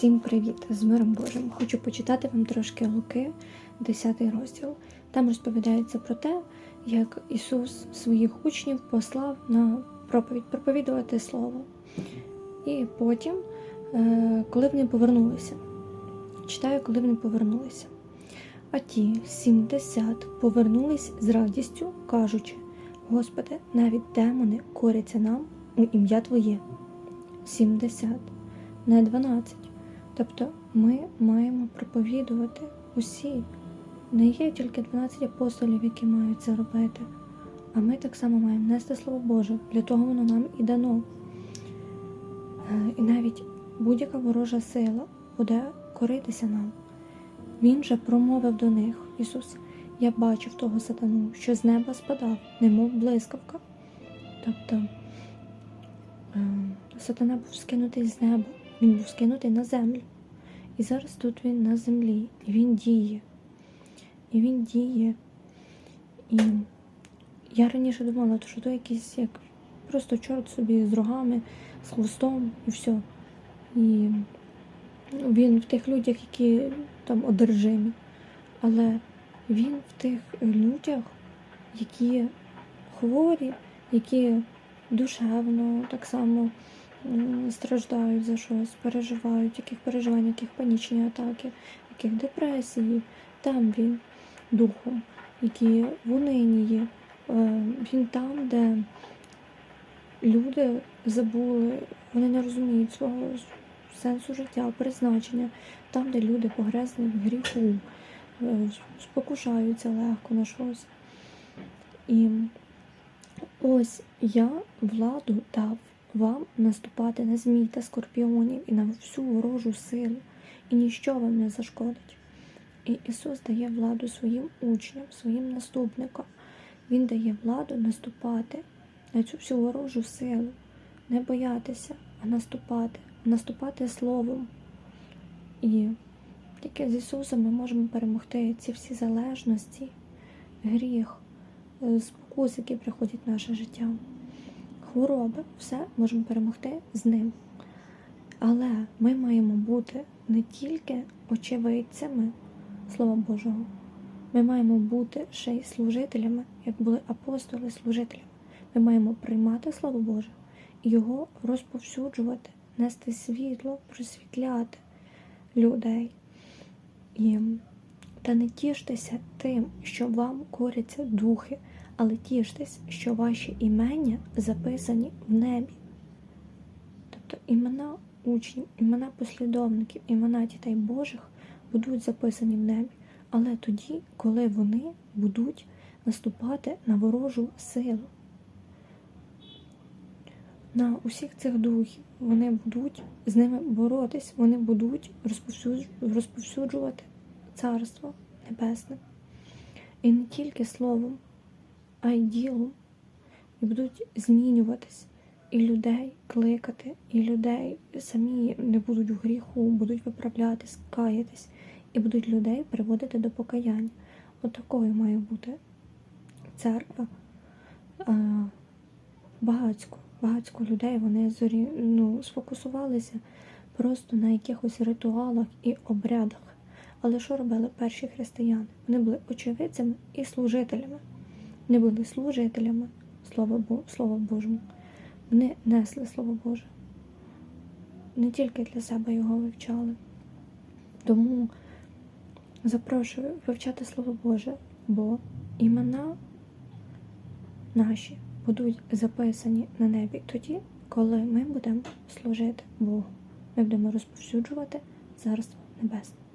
Всім привіт! З миром Божим! Хочу почитати вам трошки Луки, 10 розділ. Там розповідається про те, як Ісус своїх учнів послав на проповідь проповідувати Слово. І потім, е, коли вони повернулися, читаю, коли вони повернулися. А ті 70 повернулись з радістю, кажучи: Господи, навіть демони коряться нам у ім'я Твоє. 70, не 12. Тобто ми маємо проповідувати усі. Не є тільки 12 апостолів, які мають це робити. А ми так само маємо нести Слово Боже, для того воно нам і дано. Е, І навіть будь-яка ворожа сила буде коритися нам. Він же промовив до них, Ісус, я бачив того сатану, що з неба спадав, немов блискавка. Тобто е, сатана був скинутий з неба, він був скинутий на землю. І зараз тут він на землі, і він діє. І він діє. І я раніше думала, що то якийсь як просто чорт собі з рогами, з хвостом і все. І він в тих людях, які там одержимі. Але він в тих людях, які хворі, які душевно так само страждають за щось, переживають, яких переживань, яких панічні атаки, яких депресії. Там він духом, які в унинії. Е, Він там, де люди забули, вони не розуміють свого сенсу життя, призначення, там, де люди погрезли в гріху, е, спокушаються легко на щось. І ось я владу дав вам наступати на змій та скорпіонів і на всю ворожу силу, і ніщо вам не зашкодить. І Ісус дає владу своїм учням, своїм наступникам. Він дає владу наступати на цю всю ворожу силу, не боятися, а наступати, наступати словом. І тільки з Ісусом ми можемо перемогти ці всі залежності, гріх, е, спокус, які приходять в наше життя. Хвороби, все можемо перемогти з ним. Але ми маємо бути не тільки очевидцями Слова Божого, ми маємо бути ще й служителями, як були апостоли служителями. Ми маємо приймати Слово Боже і його розповсюджувати, нести світло, просвітляти людей. І та не тіштеся тим, що вам коряться духи, але тіштесь, що ваші імення записані в небі. Тобто імена учнів, імена послідовників, імена дітей Божих будуть записані в небі, але тоді, коли вони будуть наступати на ворожу силу. На усіх цих духів вони будуть з ними боротись, вони будуть розповсюджувати Царство Небесне. І не тільки словом, а й ділом. І будуть змінюватись, і людей кликати, і людей самі не будуть в гріху, будуть виправлятись, каятись, і будуть людей приводити до покаяння. От такою має бути церква. Багацько, багацько людей вони зорі, ну, сфокусувалися просто на якихось ритуалах і обрядах. Але що робили перші християни? Вони були очевидцями і служителями. Не були служителями Слова, Слова Божому. Вони несли Слово Боже. Не тільки для себе його вивчали. Тому запрошую вивчати Слово Боже, бо імена наші будуть записані на небі тоді, коли ми будемо служити Богу. Ми будемо розповсюджувати Царство Небесне.